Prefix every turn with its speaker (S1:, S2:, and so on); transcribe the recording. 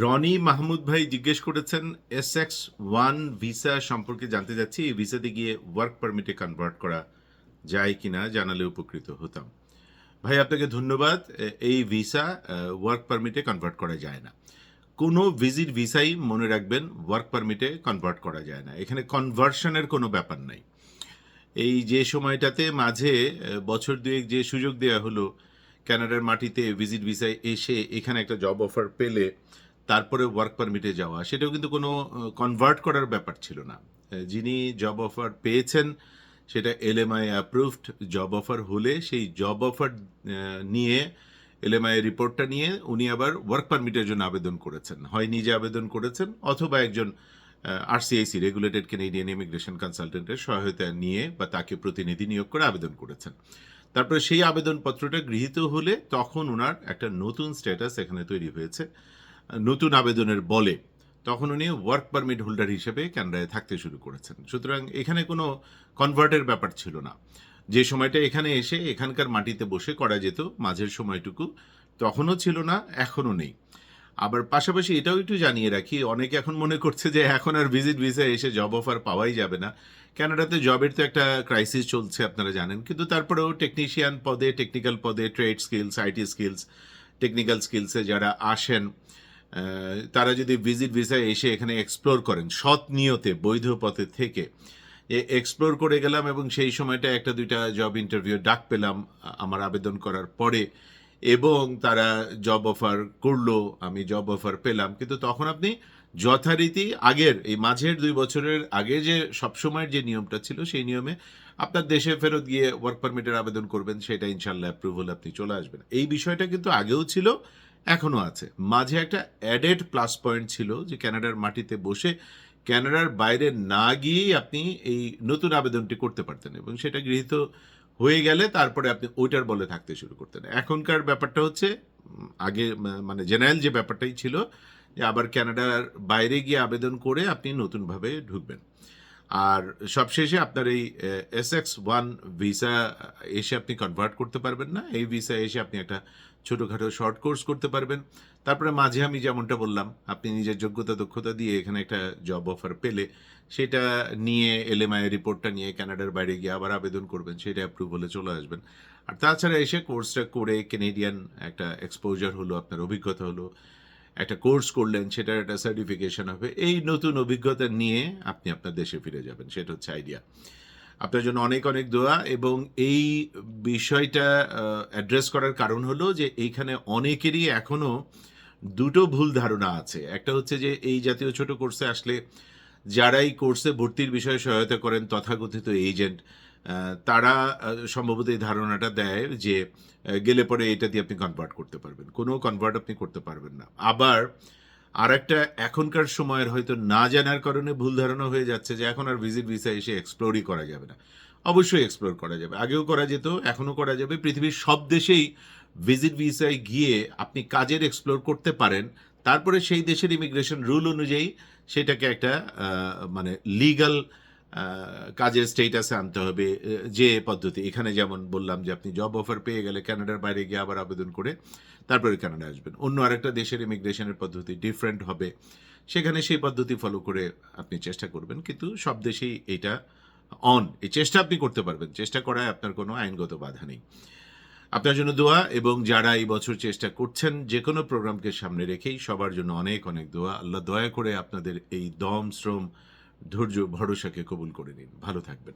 S1: রনি মাহমুদ ভাই জিজ্ঞেস করেছেন এস এক্স ওয়ান ভিসা সম্পর্কে জানতে যাচ্ছি, এই ভিসাতে গিয়ে ওয়ার্ক পারমিটে কনভার্ট করা যায় কিনা জানালে উপকৃত হতাম। ভাই, আপনাকে ধন্যবাদ এই ভিসা ওয়ার্ক পারমিটে কনভার্ট করা যায় না। কোনো ভিজিট ভিসাই মনে রাখবেন, ওয়ার্ক পারমিটে কনভার্ট করা যায় না। এখানে কনভার্সনের কোনো ব্যাপার নাই। এই যে সময়টাতে মাঝে বছর দুয়েক যে সুযোগ দেওয়া হলো ক্যানাডার মাটিতে ভিজিট ভিসায় এসে এখানে একটা জব অফার পেলে তারপরে ওয়ার্ক পারমিটে যাওয়া, সেটাও কিন্তু কোনো কনভার্ট করার ব্যাপার ছিল না। যিনি জব অফার পেয়েছেন, সেটা এলএমআই অ্যাপ্রুভড জব অফার হলে সেই জব অফার নিয়ে এলএমআই রিপোর্টটা নিয়ে উনি আবার ওয়ার্ক পারমিটের জন্য আবেদন করেছেন। হয় নিজে আবেদন করেছেন, অথবা একজন আরসিআইসি রেগুলেটেড কেনেডিয়ান ইমিগ্রেশন কনসালটেন্টের সহায়তা নিয়ে বা তাকে প্রতিনিধি নিয়োগ করে আবেদন করেছেন। তারপরে সেই আবেদনপত্রটা গৃহীত হলে তখন ওনার একটা নতুন স্ট্যাটাস এখানে তৈরি হয়েছে। নতুন আবেদনের বলে, তখন উনি ওয়ার্ক পারমিট হোল্ডার হিসেবে ক্যানাডায় থাকতে শুরু করেছেন। সুতরাং এখানে কোনো কনভার্টের ব্যাপার ছিল না। যে সময়টা এখানে এসে এখানকার মাটিতে বসে করা যেত, মাঝের সময়টুকু তখনও ছিল না, এখনও নেই। আবার পাশাপাশি এটাও একটু জানিয়ে রাখি, অনেকে এখন মনে করছে যে এখন আর ভিজিট ভিসা এসে জব অফার পাওয়াই যাবে না। ক্যানাডাতে জবের তো একটা ক্রাইসিস চলছে, আপনারা জানেন। কিন্তু তারপরেও টেকনিশিয়ান পদে টেকনিক্যাল পদে trade skills IT skills technical স্কিলসে যারা আসেন তারা যদি ভিজিট ভিসায় এসে এখানে এক্সপ্লোর করেন, সৎ নিয়তে, বৈধ পথে থেকে এক্সপ্লোর করে গেলাম এবং সেই সময়টা একটা দুইটা জব ইন্টারভিউ ডাক পেলাম আমার আবেদন করার পরে এবং তারা জব অফার করল, আমি জব অফার পেলাম। কিন্তু তখন আপনি যথারীতি আগের, এই মাঝের দুই বছরের আগে যে সবসময়ের যে নিয়মটা ছিল, সেই নিয়মে আপনার দেশে ফেরত গিয়ে ওয়ার্ক পারমিটের আবেদন করবেন, সেটা ইনশাল্লাহ অ্যাপ্রুভাল আপনি চলে আসবেন। এই বিষয়টা কিন্তু আগেও ছিল এখনও আছে। মাঝে একটা অ্যাডেড প্লাস পয়েন্ট ছিল যে ক্যানাডার মাটিতে বসে ক্যানাডার বাইরে না গিয়েই আপনি এই নতুন আবেদনটি করতে পারতেন এবং সেটা গৃহীত হয়ে গেলে তারপরে আপনি ওইটার বলে থাকতে শুরু করতেন। এখনকার ব্যাপারটা হচ্ছে আগে মানে জেনারেল যে ব্যাপারটাই ছিল যে আবার কানাডার বাইরে গিয়ে আবেদন করে আপনি নতুনভাবে ঢুকবেন। আর সবশেষে আপনার এই এস এক্স ওয়ান ভিসা এসে আপনি কনভার্ট করতে পারবেন না। এই ভিসা এসে আপনি একটা ছোটোখাটো শর্ট কোর্স করতে পারবেন। তারপরে মাঝে আমি যেমনটা বললাম, আপনি নিজের যোগ্যতা, দক্ষতা দিয়ে এখানে একটা জব অফার পেলে সেটা নিয়ে এলএমআই রিপোর্টটা নিয়ে কানাডার বাইরে গিয়ে আবার আবেদন করবেন, সেটা অ্যাপ্রুভ হলে চলে আসবেন। আর তাছাড়া এসে কোর্সটা করে কেনেডিয়ান একটা এক্সপোজার হলো, আপনার অভিজ্ঞতা হলো। একটা কোর্স করলেন, সেটার একটা সার্টিফিকেশন হবে। এই নতুন অভিজ্ঞতা নিয়ে আপনি আপনার দেশে ফিরে যাবেন, সেটা হচ্ছে আইডিয়া আপনার জন্য অনেক অনেক দোয়া এবং এই বিষয়টা অ্যাড্রেস করার কারণ হলো যে এইখানে অনেকেরই এখনও দুটো ভুল ধারণা আছে। একটা হচ্ছে যে এই জাতীয় ছোট কোর্সে আসলে যারাই কোর্সে ভর্তির বিষয়ে সহায়তা করেন, তথাকথিত এজেন্ট তারা সম্ভবত এই ধারণাটা দেয় যে গেলে পরে এটা দিয়ে আপনি কনভার্ট করতে পারবেন। কোনো কনভার্ট আপনি করতে পারবেন না। আবার আর একটা এখনকার সময়ের হয়তো না জানার কারণে ভুল ধারণা হয়ে যাচ্ছে যে, এখন আর ভিজিট ভিসা এসে এক্সপ্লোরই করা যাবে না। অবশ্যই এক্সপ্লোর করা যাবে। আগেও করা যেত, এখনও করা যাবে। পৃথিবীর সব দেশেই ভিজিট ভিসায় গিয়ে আপনি কাজের এক্সপ্লোর করতে পারেন। তারপরে সেই দেশের ইমিগ্রেশন রুল অনুযায়ী সেটাকে একটা মানে লিগাল কাজের স্টেটাসে আনতে হবে যে পদ্ধতি। এখানে যেমন বললাম যে আপনি জব অফার পেয়ে গেলে কানাডার বাইরে গিয়ে আবার আবেদন করে তারপরে কানাডা আসবেন। অন্য আরেকটা দেশের ইমিগ্রেশনের পদ্ধতি ডিফারেন্ট হবে। সেখানে সেই পদ্ধতি ফলো করে আপনি চেষ্টা করবেন, কিন্তু সব দেশেই এটা অন এই চেষ্টা আপনি করতে পারবেন। চেষ্টা করায় আপনার কোনো আইনগত বাধা নেই। আপনার জন্য দোয়া, এবং যারা এই বছর চেষ্টা করছেন যে কোনো প্রোগ্রামকে সামনে রেখেই সবার জন্য অনেক অনেক দোয়া। আল্লাহ দয়া করে আপনাদের এই দম, শ্রম ধৈর্য ভরসাকে কবুল করে নিন। ভালো থাকবেন।